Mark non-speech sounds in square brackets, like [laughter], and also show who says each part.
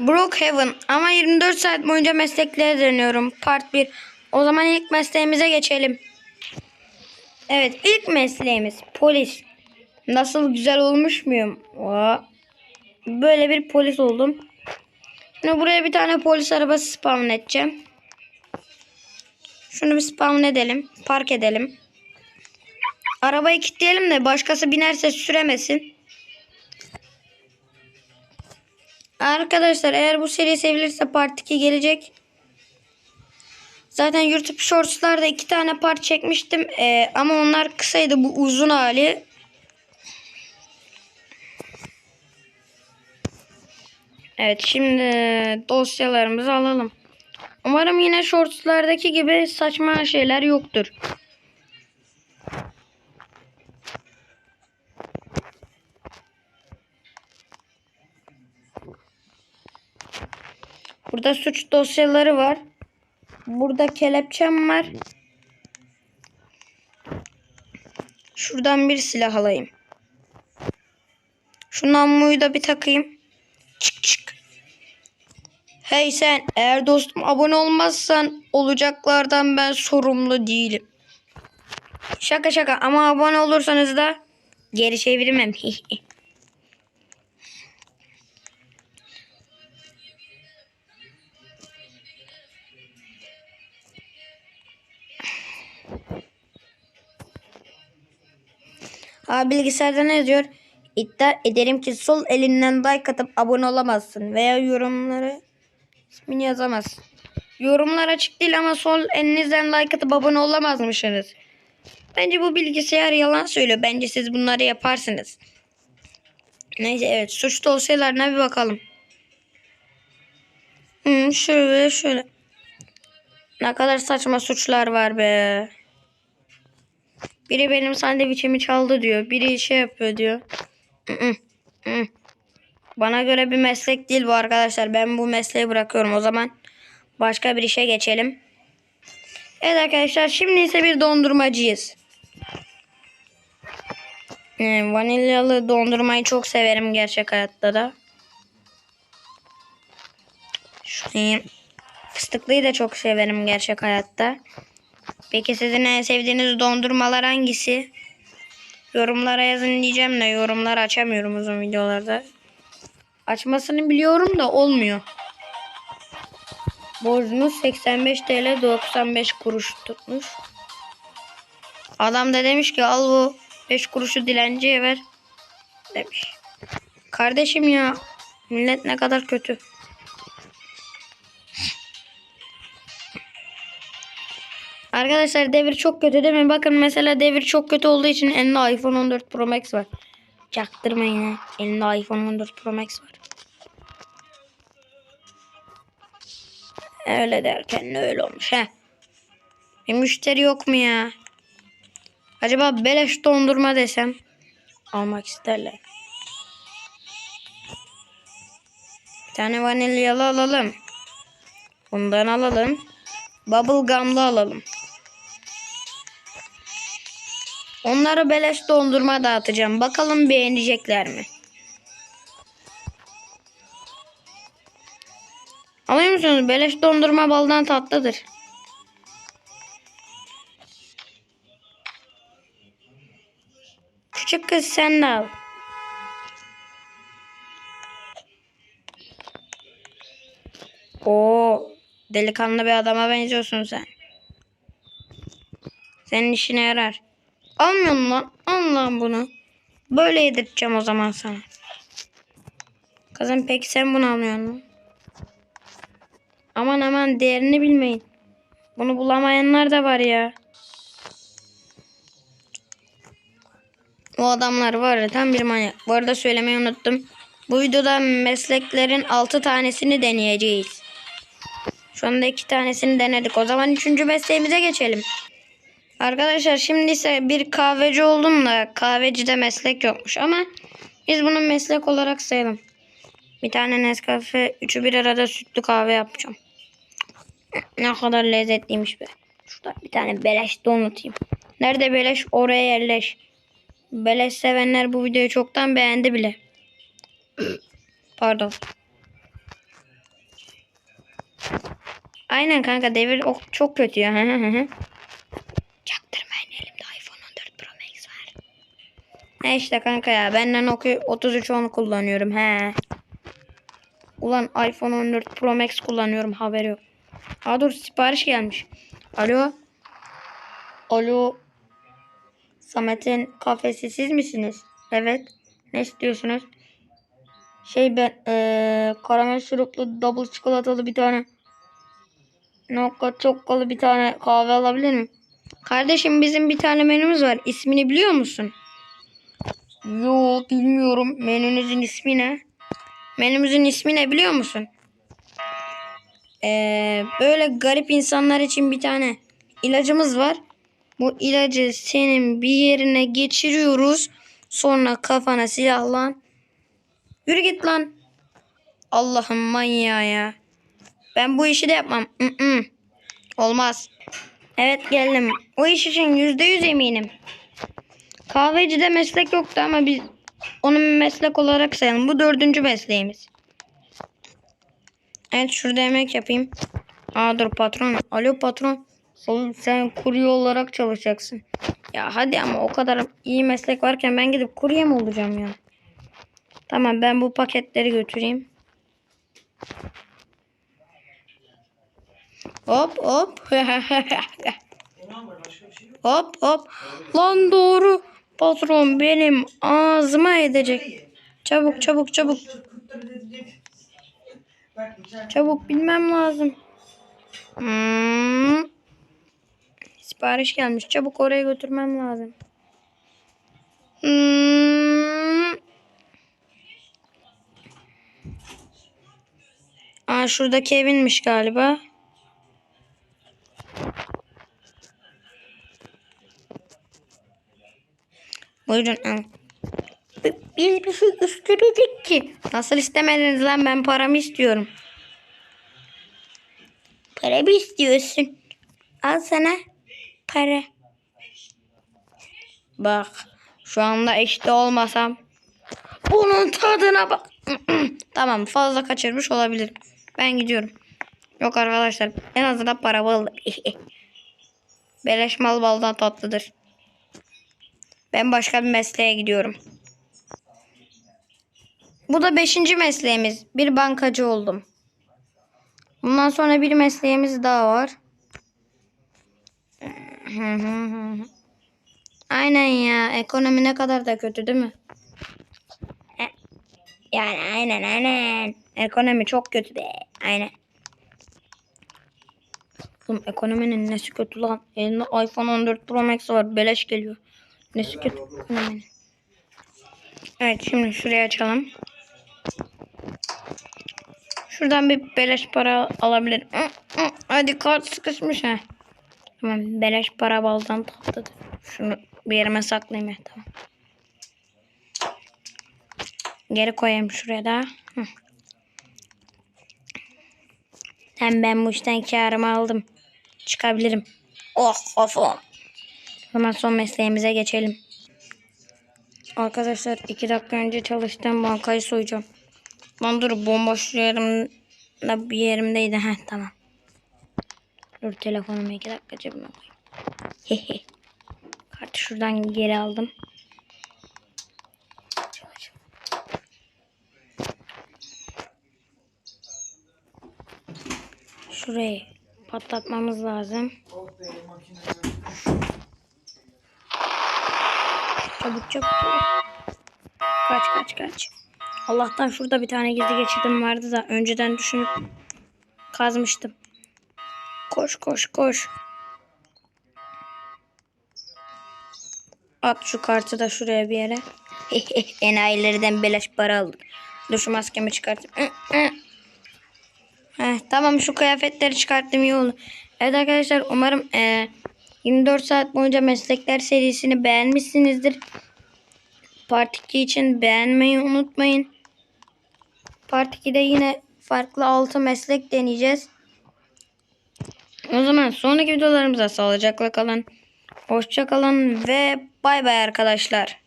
Speaker 1: Brookhaven ama 24 saat boyunca mesleklere dönüyorum. Part 1. O zaman ilk mesleğimize geçelim. Evet ilk mesleğimiz polis. Nasıl güzel olmuş muyum? Aa, Böyle bir polis oldum. Şimdi buraya bir tane polis arabası spawn edeceğim. Şunu bir spawn edelim. Park edelim. Arabayı kilitleyelim de başkası binerse süremesin. Arkadaşlar eğer bu seri sevilirse part 2 gelecek. Zaten YouTube Shorts'larda iki tane part çekmiştim. Ee, ama onlar kısaydı. Bu uzun hali. Evet şimdi dosyalarımızı alalım. Umarım yine Shorts'lardaki gibi saçma şeyler yoktur. Burada suç dosyaları var. Burada kelepçem var. Şuradan bir silah alayım. Şu namluyu da bir takayım. Çık çık. Hey sen eğer dostum abone olmazsan olacaklardan ben sorumlu değilim. Şaka şaka ama abone olursanız da geri çevirmem. [laughs] Aa, bilgisayarda ne diyor? İddia ederim ki sol elinden like atıp abone olamazsın veya yorumları ismini yazamazsın. Yorumlar açık değil ama sol elinizden like atıp abone olamazmışsınız. Bence bu bilgisayar yalan söylüyor. Bence siz bunları yaparsınız. Neyse evet suç dosyalarına bir bakalım. Hmm, şöyle şöyle. Ne kadar saçma suçlar var be. Biri benim sandviçimi çaldı diyor. Biri şey yapıyor diyor. Mm. Bana göre bir meslek değil bu arkadaşlar. Ben bu mesleği bırakıyorum. O zaman başka bir işe geçelim. Evet arkadaşlar şimdi ise bir dondurmacıyız. Ee, vanilyalı dondurmayı çok severim gerçek hayatta da. Şunu fıstıklıyı da çok severim gerçek hayatta. Peki sizin en sevdiğiniz dondurmalar hangisi? Yorumlara yazın diyeceğim de yorumları açamıyorum uzun videolarda. Açmasını biliyorum da olmuyor. Borcunuz 85 TL 95 kuruş tutmuş. Adam da demiş ki al bu 5 kuruşu dilenciye ver. Demiş. Kardeşim ya millet ne kadar kötü. Arkadaşlar devir çok kötü değil mi? Bakın mesela devir çok kötü olduğu için elinde iPhone 14 Pro Max var. Çaktırmayın ha. Elinde iPhone 14 Pro Max var. Öyle derken öyle olmuş he. Bir müşteri yok mu ya? Acaba beleş dondurma desem almak isterler. Bir tane vanilyalı alalım. Bundan alalım. Bubble gum'lı alalım. Onlara beleş dondurma dağıtacağım. Bakalım beğenecekler mi? Anlıyor musunuz? Beleş dondurma baldan tatlıdır. Küçük kız sen de al. Oo, delikanlı bir adama benziyorsun sen. Senin işine yarar. Almıyorum lan. Al lan bunu. Böyle yedirteceğim o zaman sana. Kızım peki sen bunu almıyorsun mu? Aman aman değerini bilmeyin. Bunu bulamayanlar da var ya. O adamlar var ya tam bir manyak. Bu arada söylemeyi unuttum. Bu videoda mesleklerin 6 tanesini deneyeceğiz. Şu anda 2 tanesini denedik. O zaman 3. mesleğimize geçelim. Arkadaşlar şimdi ise bir kahveci oldum da kahvecide meslek yokmuş ama biz bunu meslek olarak sayalım. Bir tane Nescafe üçü bir arada sütlü kahve yapacağım. Ne kadar lezzetliymiş be. Şurada bir tane beleş donatayım. Nerede beleş oraya yerleş. Beleş sevenler bu videoyu çoktan beğendi bile. [clears throat] Pardon. Aynen kanka devir çok kötü ya. [laughs] Hı hı hı hı. Çaktırmayın elimde iPhone 14 Pro Max var. He işte kanka ya benden Nokia 33 onu kullanıyorum he. Ulan iPhone 14 Pro Max kullanıyorum haberi yok. Aa dur sipariş gelmiş. Alo. Alo. Samet'in kafesi siz misiniz? Evet. Ne istiyorsunuz? Şey ben eee karamel şuruplu double çikolatalı bir tane Nokka çokkalı bir tane kahve alabilir miyim? Kardeşim bizim bir tane menümüz var. İsmini biliyor musun? Yo bilmiyorum. Menünüzün ismi ne? Menümüzün ismi ne biliyor musun? Ee, böyle garip insanlar için bir tane ilacımız var. Bu ilacı senin bir yerine geçiriyoruz. Sonra kafana silahla. Yürü git lan. Allah'ım manyağı ya. Ben bu işi de yapmam. Olmaz. Evet geldim. O iş için yüzde yüz eminim. Kahvecide meslek yoktu ama biz onu meslek olarak sayalım. Bu dördüncü mesleğimiz. Evet şurada yemek yapayım. Aa dur patron. Alo patron. Oğlum sen kurye olarak çalışacaksın. Ya hadi ama o kadar iyi meslek varken ben gidip kurye mi olacağım ya? Tamam ben bu paketleri götüreyim. Hop hop. [laughs] hop hop. Lan doğru. Patron benim ağzıma edecek. Çabuk çabuk çabuk. Çabuk bilmem lazım. Hmm. Sipariş gelmiş. Çabuk oraya götürmem lazım. Hmm. Aa şuradaki evinmiş galiba. Buyurun al. Biz bir şey istemedik ki. Nasıl istemediniz lan ben paramı istiyorum. Para mı istiyorsun? Al sana para. Bak şu anda işte olmasam. Bunun tadına bak. [clears throat] tamam fazla kaçırmış olabilir. Ben gidiyorum. Yok arkadaşlar en azından para bal. [laughs] Beleş mal baldan tatlıdır. Ben başka bir mesleğe gidiyorum. Bu da beşinci mesleğimiz. Bir bankacı oldum. Bundan sonra bir mesleğimiz daha var. [laughs] Aynen ya. Ekonomi ne kadar da kötü değil mi? E, Yani aynen aynen. Ekonomi çok kötü be. Aynen. Oğlum ekonominin nesi kötü lan? Elinde iPhone 14 Pro Max var. Beleş geliyor. Kötü ekonominin? Evet şimdi şuraya açalım. Şuradan bir beleş para alabilirim. Hadi kart sıkışmış ha. Tamam beleş para baldan tatlıdır. Şunu bir yerime saklayayım ya tamam. Geri koyayım şuraya da. Hem ben bu işten karımı aldım. Çıkabilirim. Oh kafam. Hemen son mesleğimize geçelim. Arkadaşlar iki dakika önce çalıştığım bankayı soyacağım. Lan dur bomboş yerimde bir yerimdeydi. Heh tamam. Dur telefonumu iki dakika cebime koyayım. Hehe. Kartı şuradan geri aldım. Şurayı patlatmamız lazım. Çabuk çabuk. Kaç kaç kaç. Allah'tan şurada bir tane gizli geçidim vardı da önceden düşünüp kazmıştım. Koş koş koş. At şu kartı da şuraya bir yere. [laughs] Enayilerden beleş para aldık. Dur şu maskemi çıkartayım. Heh, tamam şu kıyafetleri çıkarttım iyi oldu. Evet arkadaşlar umarım eee, 24 saat boyunca meslekler serisini beğenmişsinizdir. Part 2 için beğenmeyi unutmayın. Part 2'de yine farklı 6 meslek deneyeceğiz. O zaman sonraki videolarımıza sağlıcakla kalın. Hoşça kalın ve bay bay arkadaşlar.